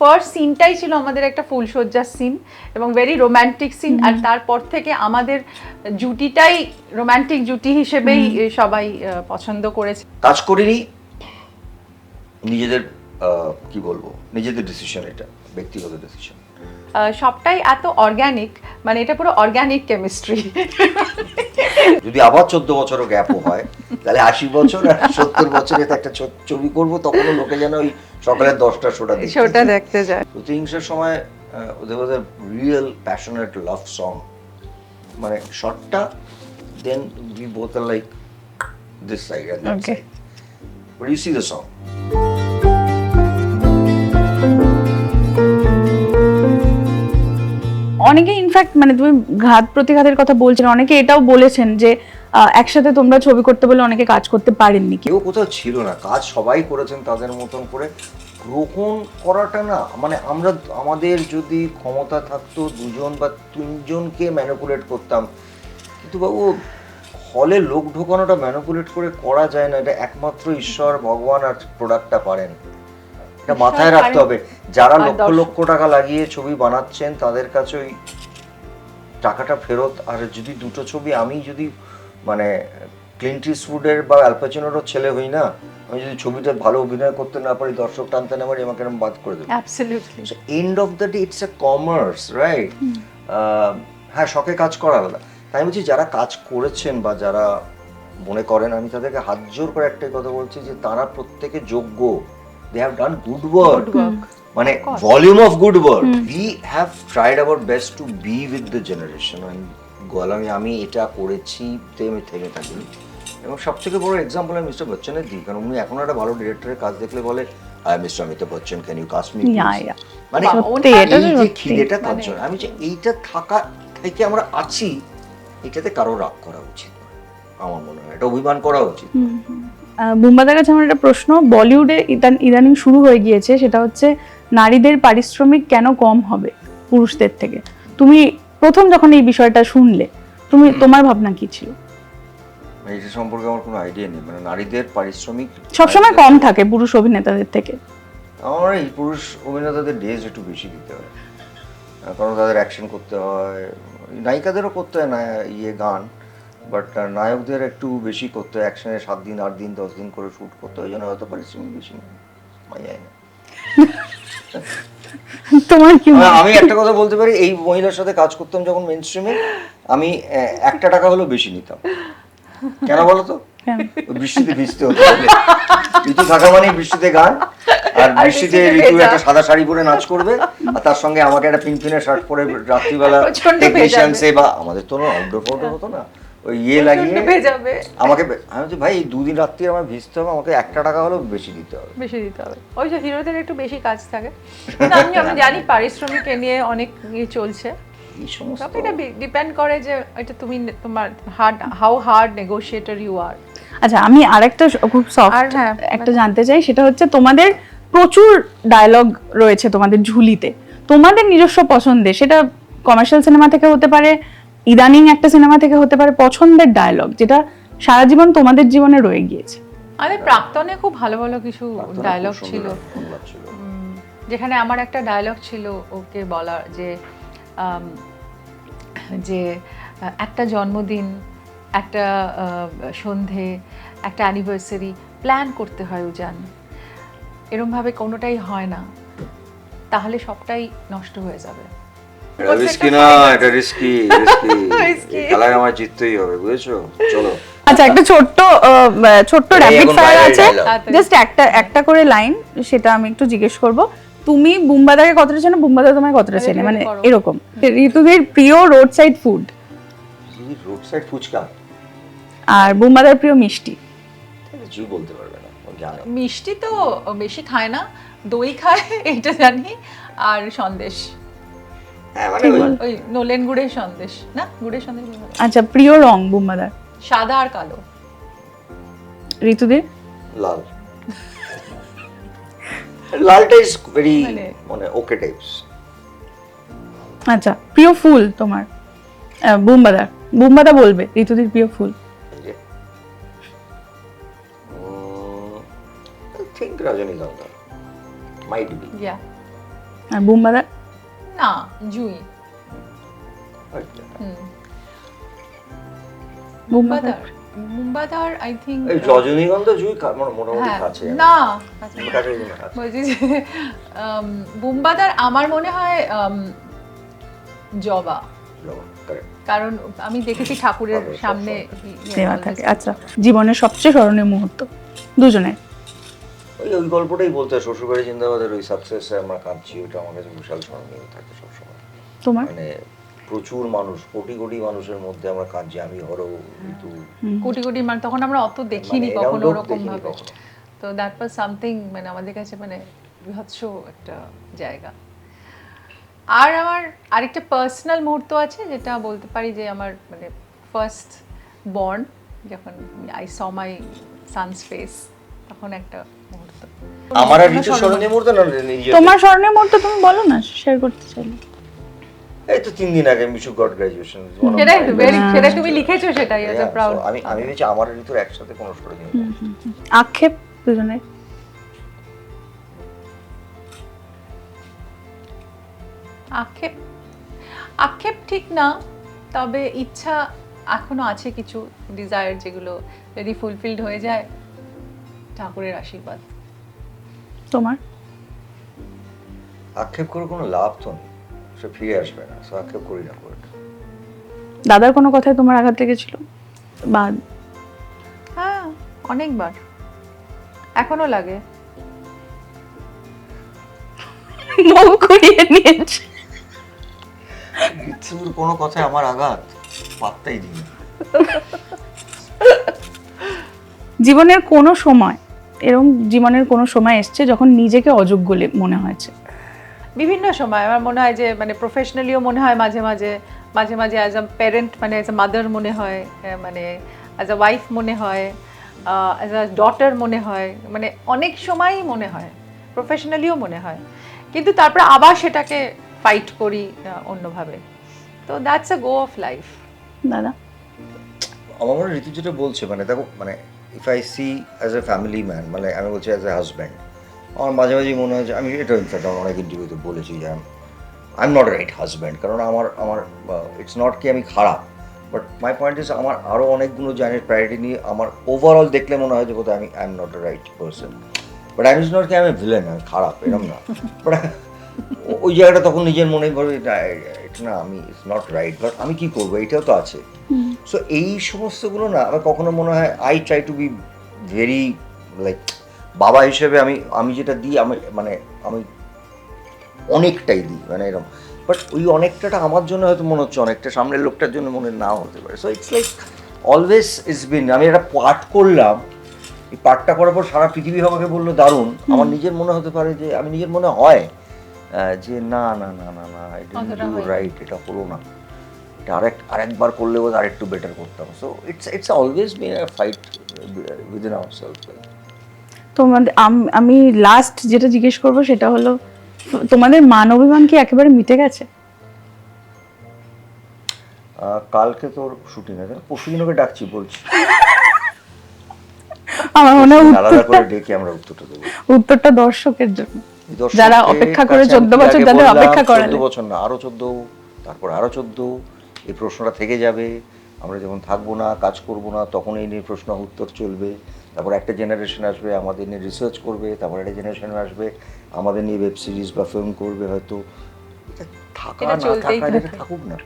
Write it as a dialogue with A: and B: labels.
A: First সিনটাই ছিল আমাদের একটা ফুলসজ্জার সিন এবং ভেরি রোমান্টিক সিন আর তারপর থেকে আমাদের জুটিটাই রোমান্টিক জুটি হিসেবেই সবাই পছন্দ করেছে।
B: কাজ করিনি নিজেদের আহ, কি বলব নিজেদের ডিসিশন এটা ব্যক্তিগত ডিসিশন
A: আহ, সবটাই এত অর্গ্যানিক মানে এটা পুরো অর্গ্যানিক কেমিস্ট্রি
B: যদি আবার চোদ্দ বছরও গ্যাপও হয় তাহলে আশি বছর আর সত্তর বছরে একটা ছবি করব তখনও লোকে যেন ওই সকালের দশটা শোটা দেখতে
A: শোটা
B: যায়।
A: দেখতে যায়।
B: প্রতিহিংসার সময় ওদের was real passionate love song মানে শর্টটা then we both like this side but you see the song
C: অনেকে ইনফ্যাক্ট মানে তুমি ঘাত প্রতিঘাতের কথা বলছেন, অনেকে এটাও বলেছেন যে একসাথে তোমরা ছবি করতে বলে অনেকে কাজ করতে পারেননি।
B: কেউ কোথাও ছিল না, কাজ সবাই করেছেন তাদের মতন করে। গ্রহণ করাটা না মানে আমরা আমাদের যদি ক্ষমতা থাকতো দুজন বা তিনজনকে ম্যানিপুলেট করতাম, কিন্তু বাবু, হলে লোক ঢোকানোটা ম্যানিপুলেট করে করা যায় না, এটা একমাত্র ঈশ্বর, ভগবান আর প্রোডাক্টটা পারেন। এটা মাথায় রাখতে হবে। যারা লক্ষ লক্ষ টাকা লাগিয়ে ছবি বানাচ্ছেন তাদের কাছে ওই টাকাটা ফেরত আর যদি দুটো ছবি আমি যদি মানে ক্লিন্ট ইস্টউডের বা অ্যালপাচিনোরও ছেলে হই না আমি যদি ছবিটা ভালো অভিনয় করতে না পারি দর্শক টানতে না পারি আমাকে বাদ করে দেবে। End of the day it's a commerce right হ্যাঁ শখে কাজ করা আলাদা। তাই বলছি যারা কাজ করেছেন বা যারা মনে করেন আমি তাদেরকে হাত জোর করে একটাই কথা বলছি যে তারা প্রত্যেকে যোগ্য। They have done good work মানে volume of good work we have tried our best to be with the generation গোয়ালামি আমি এটা করেছি থেমে থেমে থাকিনি এবং সবথেকে বড় এক্সাম্পল আমি মিস্টার বচ্চনের দিই। কারণ উনি এখন একটা ভালো ডিরেক্টরের কাজ দেখলে বলে I mister Amitabh Bachchan can you cast me. মানে
C: এটা
B: এই। খিদেটা তার
A: মানে-
B: জন্য। আমি যে এইটা থাকা থেকে আমরা আছি এটাতে কারও রাগ করা উচিত। আমার মনে হয় এটা অভিমান করা উচিত
C: বুম্বাদার কাছে আমার একটা প্রশ্ন। বলিউডে ইদানিং শুরু হয়ে গিয়েছে সেটা হচ্ছে নারীদের পারিশ্রমিক কেন কম হবে পুরুষদের থেকে? তুমি প্রথম যখন এই বিষয়টা শুনলে তুমি তোমার ভাবনা কি ছিল?
B: এটা সম্পর্কে আমার কোনো আইডিয়া নেই। মানে নারীদের পারিশ্রমিক
C: সবসময় কম থাকে পুরুষ অভিনেতাদের থেকে।
B: আমার এই পুরুষ অভিনেতাদের ডেজ একটু বেশি দিতে হয়। কারণ তাদের অ্যাকশন করতে হয়। নায়িকাদেরও করতে হয় না ইয়ে গান। বাট নায়কদের একটু বেশি করতে একসঙ্গে সাত দিন আট দিন দশ দিন করে শ্যুট করতে ওই জন্য হয়তো পারিশ্রমিক বেশি। না
C: তোমার কি
B: আমি একটা কথা বলতে পারি এই মহিলার সাথে কাজ করতাম যখন মেন স্ট্রিমে আমি একটা টাকা হলেও বেশি নিতাম। কেন বলো তো? বৃষ্টিতে ভিজতে হতো। ঋতু থাকা মানে বৃষ্টিতে গান আর বৃষ্টিতে ঋতু একটা সাদা শাড়ি পরে নাচ করবে আর তার সঙ্গে আমাকে একটা পিঙ্ক শার্ট পরে রাত্রিবেলা
A: প্রচণ্ড
B: টেকনিশিয়ানসে বা আমাদের তো আউটডোর ফাউটডোর হতো না। ওই ইয়ে লাগিয়ে
A: ভেজাবে।
B: আমাকে আমি বলছি ভাই এই দুদিন রাত্রি আমার ভিজতে হবে আমাকে একটা টাকা হলেও বেশি দিতে হবে।
A: বেশি দিতে হবে। ওই যে হিরোদের একটু বেশি কাজ থাকে। আমি আমি জানি পারিশ্রমিক নিয়ে অনেক ইয়ে চলছে।
B: এই সমস্ত
A: এটা ডিপেন্ড করে যে এটা তুমি তোমার hard how hard negotiator you are
C: আচ্ছা আমি আরেকটা খুব সফট
A: হ্যাঁ,
C: একটা জানতে চাই সেটা হচ্ছে তোমাদের প্রচুর ডায়লগ রয়েছে তোমাদের ঝুলিতে। তোমাদের নিজস্ব পছন্দের সেটা কমার্শিয়াল সিনেমা থেকে হতে পারে ইদানিং একটা সিনেমা থেকে হতে পারে পছন্দের ডায়লগ যেটা সারা জীবন তোমাদের জীবনে রয়ে গিয়েছে।
A: আমাদের প্রাক্তনে খুব ভালো ভালো কিছু ডায়লগ ছিল। যেখানে আমার একটা ডায়লগ ছিল ওকে বলার যে যে একটা জন্মদিন একটা আহ, সন্ধে একটা অ্যানিভার্সারি প্ল্যান করতে হয় উজান। এরমভাবে কোনোটাই হয় না। তাহলে সবটাই নষ্ট হয়ে যাবে।
B: এটা রিস্কি না। এটা রিস্কি রিস্কি খেলায় আমার জিততেই হবে বুঝেছ? চলো।
C: আচ্ছা একটা ছোট্ট ছোট্ট র্যাপিড ফায়ার আছে। জাস্ট একটা একটা করে লাইন সেটা আমি একটু জিজ্ঞেস করব। তুমি বুম্বাদাকে কতটা চেনো? বুম্বাদা তোমায় কতটা চেনে? মানে এরকম। ঋতুদের প্রিয় road side food
B: road side phuchka?
C: আর বুম্বাদার প্রিয় মিষ্টি?
B: বলতে পারবে না
A: মিষ্টি তো বেশি খায় না দই খায় এটা জানি। আর সন্দেশ?
B: ওই
C: বল।
A: গুড়ের সন্দেশ না? গুড়ের সন্দেশ
C: আচ্ছা প্রিয় রং বুম্বাদার
A: সাদা আর কালো।
C: ঋতুদের?
B: লাল। লালটা ইজ ভেরি
A: মানে-
B: মানে ওকে টাইপস
C: আচ্ছা প্রিয় ফুল তোমার? বুম্বাদার বুম্বাদা। বলবে ঋতুদের প্রিয় ফুল।
B: থিঙ্ক রজনীগন্ধা। মাইট বি
A: ইয়া
C: আর বুম্বাদার
A: না জুই মুম্বাদার মুম্বাদার আই থিঙ্ক
B: এই রজনীগন্ধা জুই কা- মোটামুটি
A: হ্যাঁ
B: কাছে
A: না। বলছি যে উম, বুম্বাদার আমার মনে হয় উম, জবা।
B: জবা,
A: কারণ আমি দেখেছি ঠাকুরের সামনে
C: দেওয়া থাকে। আচ্ছা জীবনের সবচেয়ে স্মরণীয় মুহূর্ত দুজনের।
B: ওই ওই গল্পটাই বলতে হয় শ্বশুরবাড়ি জিন্দাবাদের ওই সাকসেসে আমরা কাঁদছি ওটা আমার কাছে বিশাল স্মরণীয় থাকে সবসময়।
C: তোমার?
B: মানে প্রচুর মানুষ কোটি কোটি মানুষের মধ্যে আমরা কাঁদছি আমি হরো ঋতু
A: কোটি কোটি মানে তখন আমরা অত দেখিনি
B: মানে
A: কখনো ওরকম ভাবে। তো দ্যাট ওয়াজ সামথিং মানে আমাদের কাছে মানে বৃহৎস একটা জায়গা। আর আমার আরেকটা পার্সোনাল মুহূর্ত আছে যেটা বলতে পারি যে আমার মানে ফার্স্ট বর্ন যখন I saw my son's face তখন একটা মুহূর্ত।
B: আমার আর ঋতু স্মরণীয় মুহূর্ত না
C: তোমার স্মরণীয় মুহূর্ত তুমি বলো না শেয়ার করতে চাইলে।
B: এই তো তিন দিন আগে মিশু গড গ্রাজুয়েশন
A: সেটাই very- সেটা তুমি লিখেছো সেটাই এজ প্রাউড
B: আমি আমি ভেবেছি আমার ঋতুর একসাথে কোনো স্মরণীয়।
C: আক্ষেপ দুজনের
A: আক্ষেপ আক্ষেপ ঠিক না তবে ইচ্ছা এখনও আছে কিছু ডিজায়ার যেগুলো যদি ফুলফিলড হয়ে যায়। ঠাকুরের আশীর্বাদ।
C: তোমার?
B: আক্ষেপ করে কোনো লাভ তো নেই। সে ফিরে আসবে না সো আক্ষেপ করি না করে।
C: দাদার কোনো কথায় তোমার আঘাত লেগেছিল? বা
A: হ্যাঁ অনেকবার। এখনও লাগে।
C: মুখ ঘুরিয়ে নিয়েছে।
B: ঋতুর কোনো কথায় আমার আঘাত পাত্তাই দিই না।
C: জীবনের কোনো সময় এরকম জীবনের কোনো সময় এসছে যখন নিজেকে অযোগ্য লে- মনে হয়েছে?
A: বিভিন্ন সময় আমার মনে হয় যে মানে প্রফেশনালিও মনে হয় মাঝে মাঝে মাঝে মাঝে অ্যাজ আ প্যারেন্ট মানে অ্যাজ আ মাদার মনে হয় মানে অ্যাজ আ ওয়াইফ মনে হয় অ্যাজ আ ডটার মনে হয় মানে অনেক সময়ই মনে হয় প্রফেশনালিও মনে হয়। কিন্তু তারপরে আবার সেটাকে ফাইট করি অন্যভাবে। তো that's a go of life
C: দাদা?
B: আমার মনে হয় ঋতু যেটা বলছে মানে দেখো মানে if I see as a family man মানে আমি বলছি অ্যাজ এ হাজব্যান্ড আমার মাঝে মাঝে মনে হয় যে আমি এটা ইনফ্যাক্ট আমার অনেক ইন্টারভিউতে বলেছি যে I am not right husband কারণ আমার আমার ইটস নট কি আমি খারাপ বাট মাই পয়েন্ট ইস আমার আরও অনেকগুলো জায়গায় প্রায়োরিটি নিয়ে আমার ওভারঅল দেখলে মনে হয় যে বোধহয় আমি I am not a right person but I is not কি আমি ভিলেন আমি খারাপ এরকম না বাট ওই জায়গাটা তখন নিজের মনে এটা না আমি ইটস নট রাইট বাট আমি কি করব? এটাও তো আছে। সো এই সমস্তগুলো না আমার কখনো মনে হয় I try to be very like বাবা হিসেবে আমি আমি যেটা দিই আমি মানে আমি অনেকটাই দিই মানে এরকম বাট ওই অনেকটাটা আমার জন্য হয়তো মনে হচ্ছে অনেকটা সামনের লোকটার জন্য মনে নাও হতে পারে। So it's like always is been আমি একটা পাঠ করলাম এই পাঠটা করার পর সারা পৃথিবী আমাকে বলল দারুণ। আমার নিজের মনে হতে পারে যে আমি নিজের মনে হয় যে না না না না না। রাইট এটা হলো না। এটা আরেক আরেকবার করলে বোধ আরেকটু বেটার করতাম। So it's it's always been a fight within our self
C: তোমাদের আম- আমি লাস্ট যেটা জিজ্ঞেস করব সেটা হলো তোমাদের মান অভিমান কি একেবারে মিটে গেছে?
B: কালকে তোর শুটিং আছে পরশু দিন ওকে ডাকছি বলছি।
C: আমার মনে হয়
B: আলাদা
C: উত্তরটা
B: করে ডেকে আমরা উত্তরটা দেবো।
C: উত্তরটা দর্শকের জন্য। যারা অপেক্ষা করে 14 বছর যাদের অপেক্ষা
B: 14
C: করালে।
B: বছর না আরও চোদ্দ তারপর আরও চোদ্দ এই প্রশ্নটা থেকে যাবে। আমরা যখন থাকব না কাজ করব না তখন এই নিয়ে প্রশ্ন উত্তর চলবে। তারপর একটা জেনারেশন আসবে আমাদের নিয়ে রিসার্চ করবে তারপর একটা জেনারেশন আসবে আমাদের নিয়ে ওয়েব সিরিজ বা ফিল্ম করবে হয়তো। থাকা না
A: থাকা
B: থাকুক না।